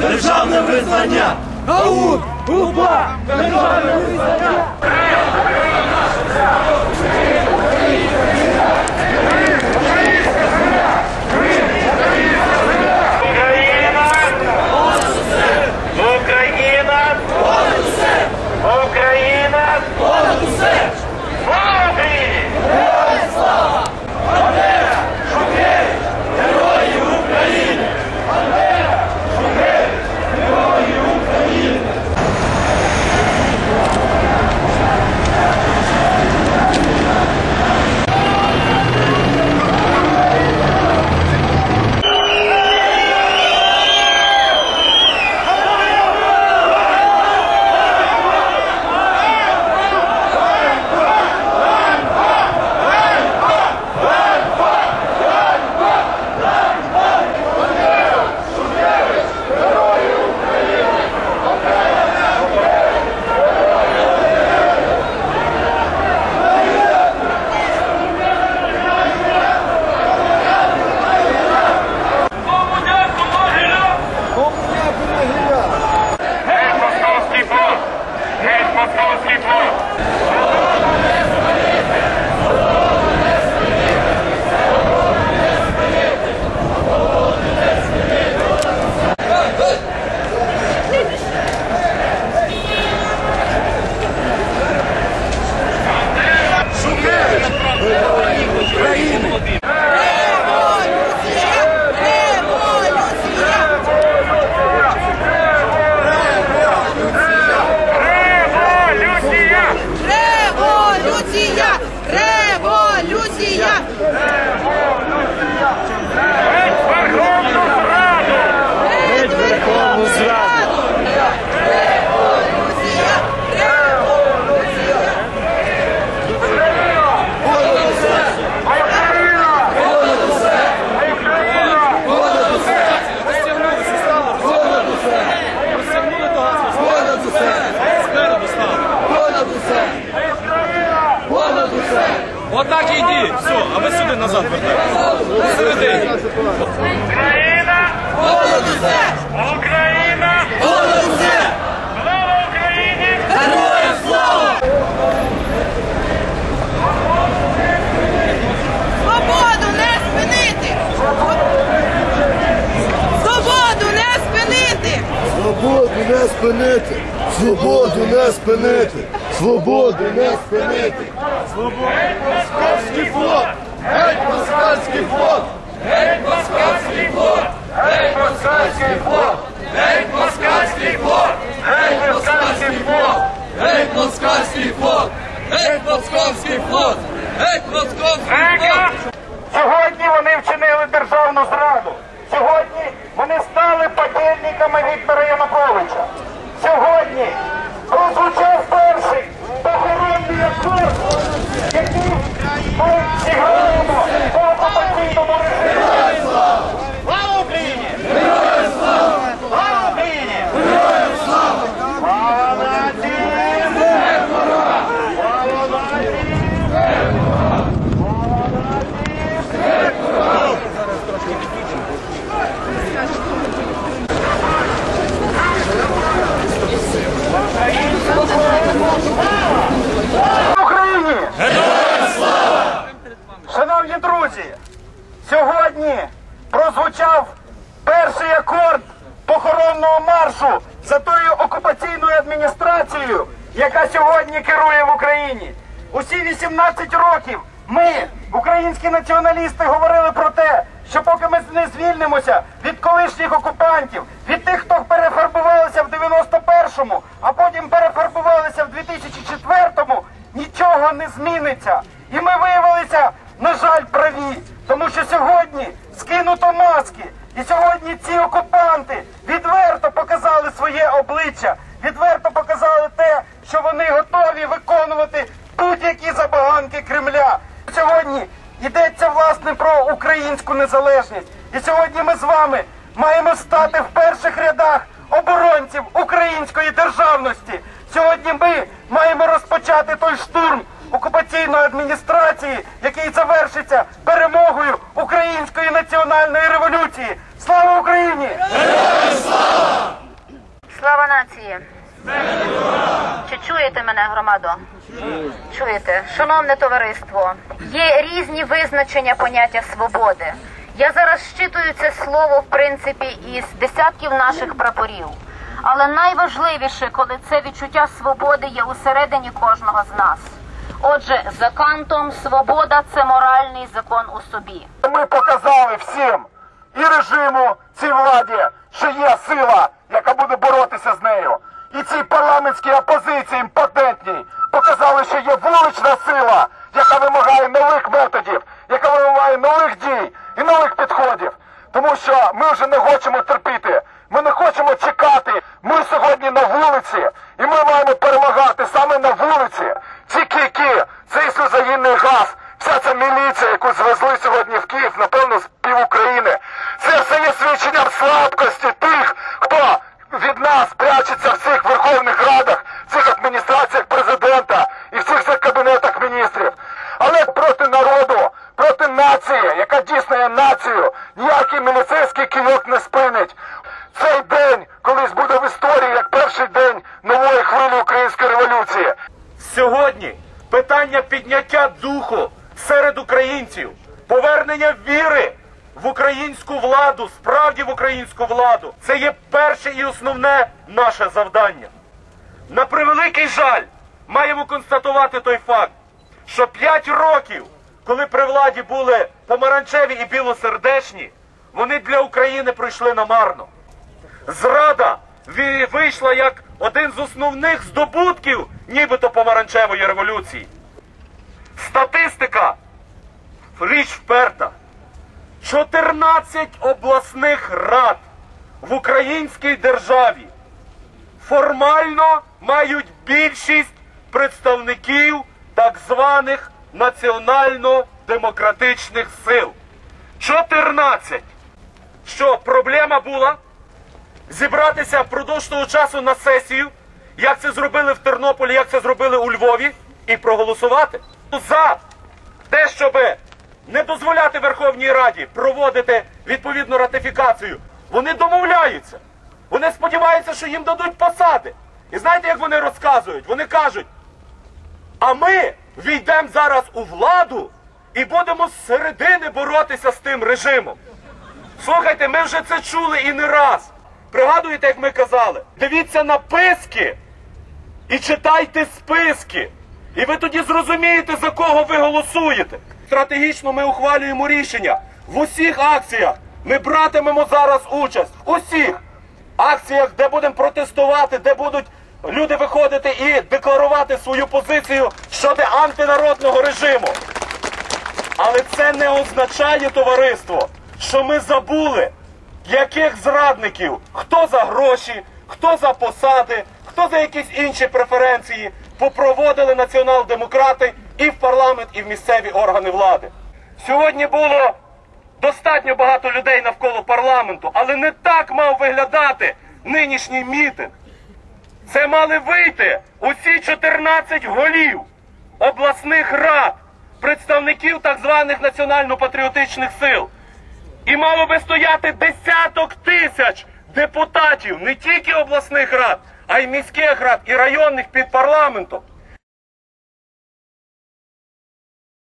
Державне визнання! АУН! УПА! Державне визнання! І все, а ви сюди назад вертаєтесь. Україна! Понад усе! Україна! Усе! Слава Україні! Героям слава! Свободу не спинити! Свободу не спинити! Свободу не спинити! Свободу не спинити! Свободу не спинити! Московський флот! Геть москальський флот! Геть москальський флот! Геть москальський флот! Геть москальський флот! Геть москальський флот! Геть москальський флот! Геть московський флот! Геть московський Гека! Сьогодні вони вчинили державну зраду. Сьогодні вони стали подільниками Віктора Януковича. Сьогодні прозвучав перший похоронний акорд, який ми зіграємо по окупаційному режиму. Слава Україні! Героям слава! Слава Україні! Героям слава! Слава нації! Слава нації! Україні! Шановні друзі, сьогодні прозвучав перший акорд похоронного маршу за тою окупаційною адміністрацією, яка сьогодні керує в Україні. Усі 18 років ми, українські націоналісти, говорили про те, що поки ми не звільнимося від колишніх окупантів, від тих, хто перефарбувалися в 91-му, а потім перефарбувалися в 2004-му, нічого не зміниться. І ми виявилися, на жаль, праві, тому що сьогодні скинуто маски. І сьогодні ці окупанти відверто показали своє обличчя, відверто показали те, що вони готові виконувати будь-які забаганки Кремля. Сьогодні йдеться власне про українську незалежність. І сьогодні ми з вами маємо стати в перших рядах оборонців української державності. Сьогодні ми маємо розпочати той штурм окупаційної адміністрації, який завершиться перемогою української національної революції. Слава Україні! Слава нації! Чи чуєте мене, громадо? Чуєте, шановне товариство, є різні визначення поняття свободи. Я зараз щитую це слово, в принципі, із десятків наших прапорів. Але найважливіше, коли це відчуття свободи є усередині кожного з нас. Отже, за кантом свобода це моральний закон у собі. Ми показали всім і режиму, цій владі, що є сила, яка буде боротися з нею. І цій парламентській опозиції імпотентній показали, що є вулична сила, яка вимагає нових методів, яка вимагає нових дій і нових підходів. Тому що ми вже не хочемо терпіти. Ми не хочемо чекати. was losing. Серед українців, повернення віри в українську владу, справді в українську владу. Це є перше і основне наше завдання. На превеликий жаль, маємо констатувати той факт, що 5 років, коли при владі були помаранчеві і білосердечні, вони для України пройшли намарно. Зрада вийшла як один з основних здобутків нібито помаранчевої революції. Статистика річ вперта. 14 обласних рад в українській державі формально мають більшість представників так званих національно-демократичних сил. 14. Що проблема була? зібратися впродовж того часу на сесію, як це зробили в Тернополі, як це зробили у Львові, і проголосувати за те, щоб не дозволяти Верховній Раді проводити відповідну ратифікацію. Вони домовляються. Вони сподіваються, що їм дадуть посади. І знаєте, як вони розказують? Вони кажуть, а ми війдемо зараз у владу і будемо з середини боротися з тим режимом. Слухайте, ми вже це чули і не раз. Пригадуєте, як ми казали? Дивіться на писки і читайте списки. І ви тоді зрозумієте, за кого ви голосуєте. Стратегічно ми ухвалюємо рішення. В усіх акціях ми братимемо зараз участь. В усіх акціях, де будемо протестувати, де будуть люди виходити і декларувати свою позицію щодо антинародного режиму. Але це не означає, товариство, що ми забули, яких зрадників, хто за гроші, хто за посади, хто за якісь інші преференції попроводили націонал-демократи і в парламент, і в місцеві органи влади. Сьогодні було достатньо багато людей навколо парламенту, але не так мав виглядати нинішній мітинг. Це мали вийти усі 14 голів обласних рад, представників так званих національно-патріотичних сил. І мало би стояти десяток тисяч депутатів не тільки обласних рад, а й міських рад і районних під парламентом.